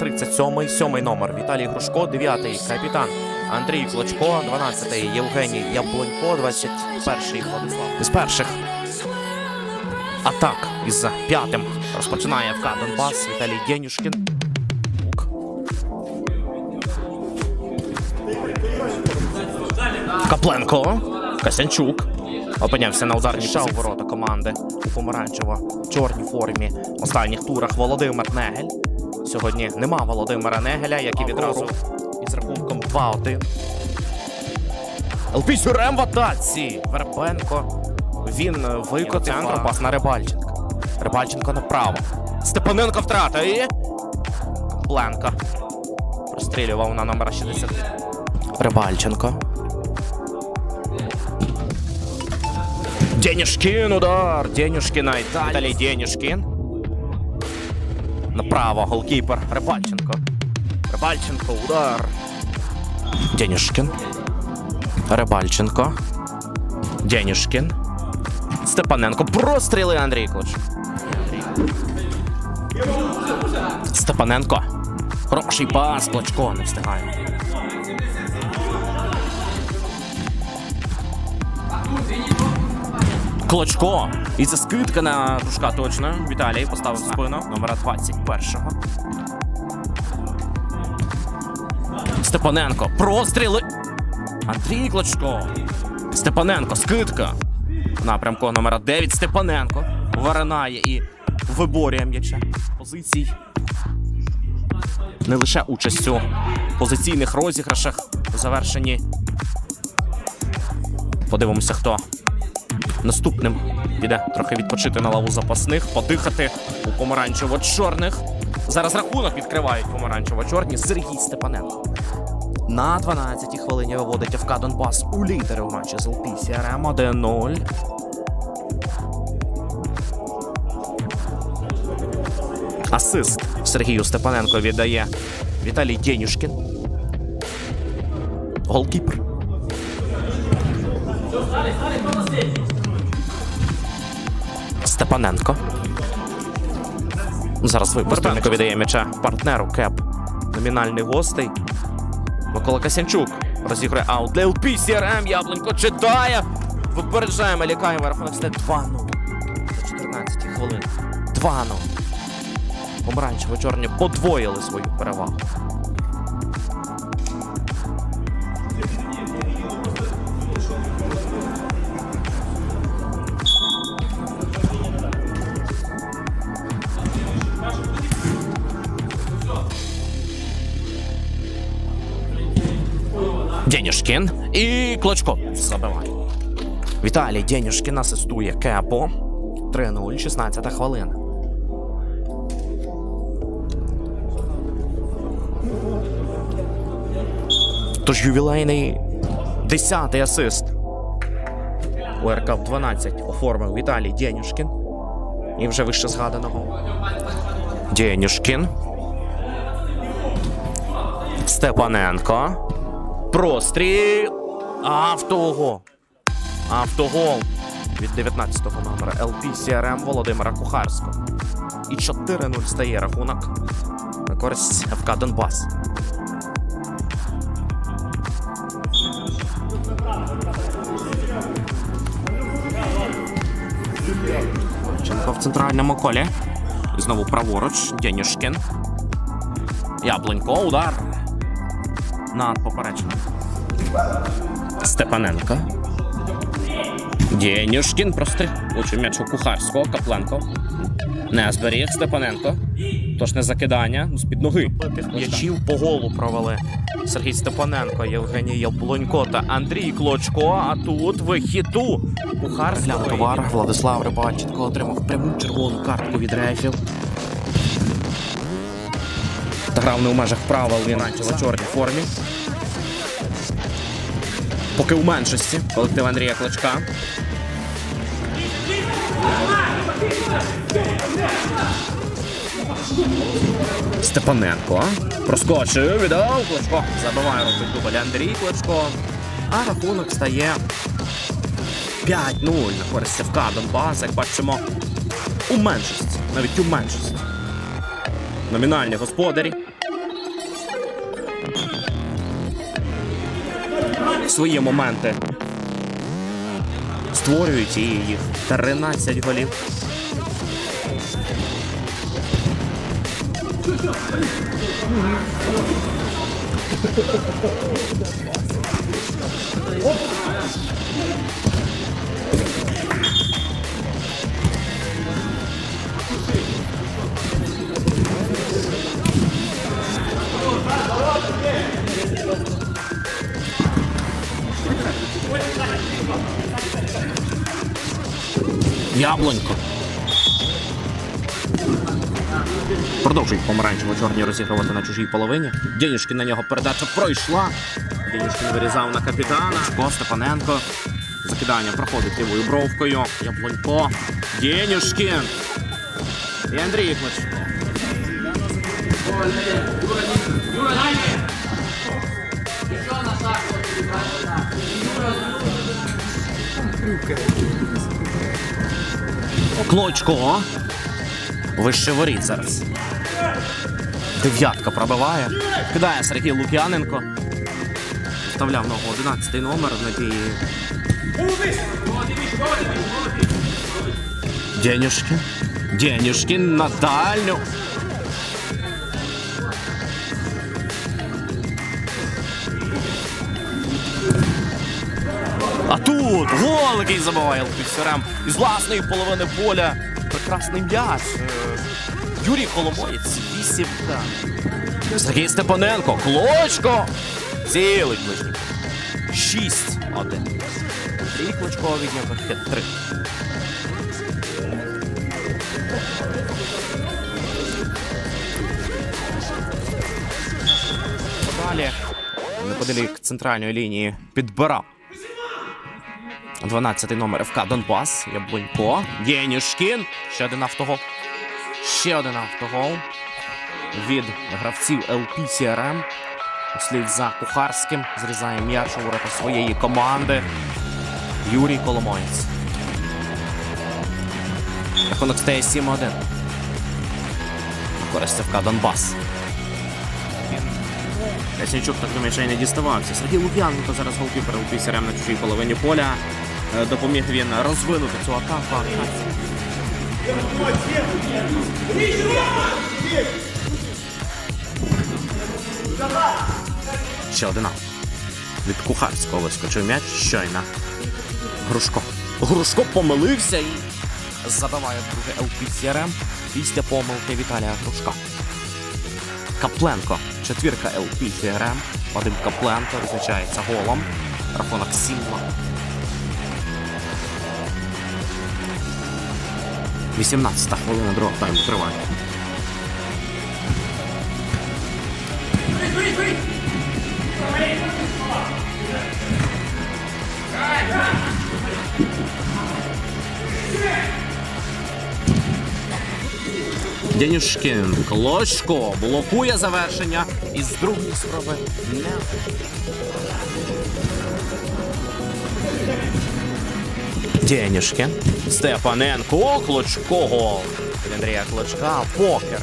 37-й, 7-й номер Віталій Грушко, 9-й капітан Андрій Клочко, 12-й Євгеній Яблонько, 21-й Владислав. З перших атак із п'ятим розпочинає ФК Донбас Віталій Денюшкін. Капленко, Касянчук. Опинявся на ударній у ворота команди у помаранчево-чорній формі в останніх турах Володимир Негель. Сьогодні нема Володимира Негеля, який відразу із рахунком 2-1. ЛП Сюрем в атаці. Вербенко. Він викотив центр пас на Рибальченка. Рибальченко направо. Степаненко втрата і. Пленка. Прострілював на номера 60. Рибальченко. Денюшкин, удар! Денюшкина Італій Денюшкин. Направо, голкіпер Рибальченко. Рибальченко, удар. Денюшкин. Рибальченко. Денюшкин. Степаненко. Простріли Андрій Клоч. Степаненко. Хороший пас, Клочко не встигає. Клочко. І це скидка на Рушка точно. Віталій поставив спину номера 21-го. Степаненко. Простріли. Андрій Клочко. Степаненко. Скидка. Напрямку номера 9. Степаненко. Варинає і виборює м'яча. Позицій. Не лише участю в позиційних розіграшах у завершенні. Подивимося, хто Наступним піде трохи відпочити на лаву запасних, подихати у помаранчево-чорних. Зараз рахунок відкривають помаранчево-чорні Сергій Степаненко. На 12-й хвилині виводить ФК Донбас у лідери в матчі з ЛП CRM 1-0. Асист Сергію Степаненко віддає Віталій Денюшкін. Голкіпер. Степаненко. Зараз випустильнику віддає м'яча партнеру Кеп. Номінальний гостей. Микола Касянчук розігрує аут для ЛП CRM. Яблонько читає. Випереджаємо лякаємо рахунок стає 2-0. На 14 хвилин. 2-0. Помаранчево-чорні подвоїли свою перевагу. Денюшкін і Клочко забиває. Віталій Денюшкін асистує Кепо. 3-0, 16 хвилина. Тож ювілейний 10-й асист. У РК 12 оформив Віталій Денюшкін. І вже вище згаданого. Денюшкін. Степаненко. Простріл. Автогол. Автогол від 19-го номера ЛП CRM Володимира Кухарського. І 4-0 стає рахунок на користь ФК Донбас. Ченко в центральному колі. І Знову праворуч. Денюшкін. Яблонько. Удар. Над поперечним. Степаненко. Денюшкін простріл. Учив м'яч у Кухарського. Капленко. Не зберіг Степаненко. Тож не закидання. Ну, з-під ноги. М'ячів по голу провели. Сергій Степаненко, Євгеній Яблонько та Андрій Клочко. А тут вихіту. Кухарського. товар. Владислав Рибальченко отримав пряму червону картку від рефів. Грав не у межах правил він в чорній формі. Поки у меншості колектив Андрія Клочка. Степаненко. Проскочив, віддав Клочко. Забиває робить дубль Андрій Клочко. А рахунок стає 5-0 на користь ФК Донбас. Як бачимо, у меншості. Навіть у меншості. Номінальні господарі свої моменти. Створюють і їх 13 голів. Оп! Яблонько. Продовжують помаранчево-чорні розігрувати на чужій половині. Денюшкін на нього передача пройшла. Денюшкін вирізав на капітана. Шко, Степаненко. Закидання проходить лівою бровкою. Яблонько. Денюшкін. І Андрій Кличко. Клочко. Вище воріт зараз. Дев'ятка пробиває. Кидає Сергій Лук'яненко. Вставляв ногу 11 номер надії. Денюшкін. Денюшкін на дальню. А тут гол, який забиває Лпісерем із власної половини поля. Прекрасний м'яч. Е, Юрій Коломоєць, 8 Сергій Степаненко, Клочко. Цілий ближній. 6-1. Андрій Клочко від нього хет-трик. Далі неподалік центральної лінії підбирав 12 номер ФК Донбас. Яблунько. Єнюшкін. Ще один автогол. Ще один автогол. Від гравців ЛП CRM. Слід за Кухарським. Зрізає м'яч у ворота своєї команди. Юрій Коломоєць. Рахунок стає 7-1. На користь ФК Донбас. Ясенчук так думає, що й не діставався. Сергій Лук'яненко зараз голкіпер у пісярем на чужій половині поля. Е, Допоміг він розвинути цю атаку. Ще один. Від Кухарського вискочив м'яч щойно. Грушко. Грушко помилився і забиває друге ЛПСРМ після помилки Віталія Грушка. Капленко. Четвірка ЛП ФРМ. Вадим Капленко визначається голом. Рахунок 7 18 хвилина другого тайму триває. Денюшкін, Клочко блокує завершення і з другої спроби не. Денюшкін, Степаненко, Клочко гол. Андрія Клочка, покер.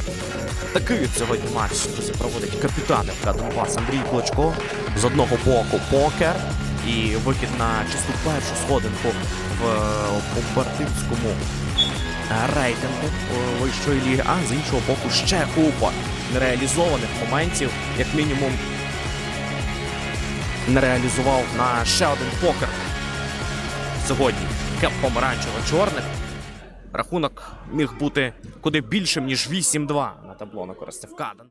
Такий сьогодні матч друзі, проводить капітан ФК Донбас Андрій Клочко. З одного боку покер і вихід на чисту першу сходинку в бомбардирському рейтингу е, вищої ліги, а з іншого боку ще купа нереалізованих моментів, як мінімум не реалізував на ще один покер сьогодні. Кеп помаранчево-чорних. Рахунок міг бути куди більшим, ніж 8-2 на табло на користь ФК.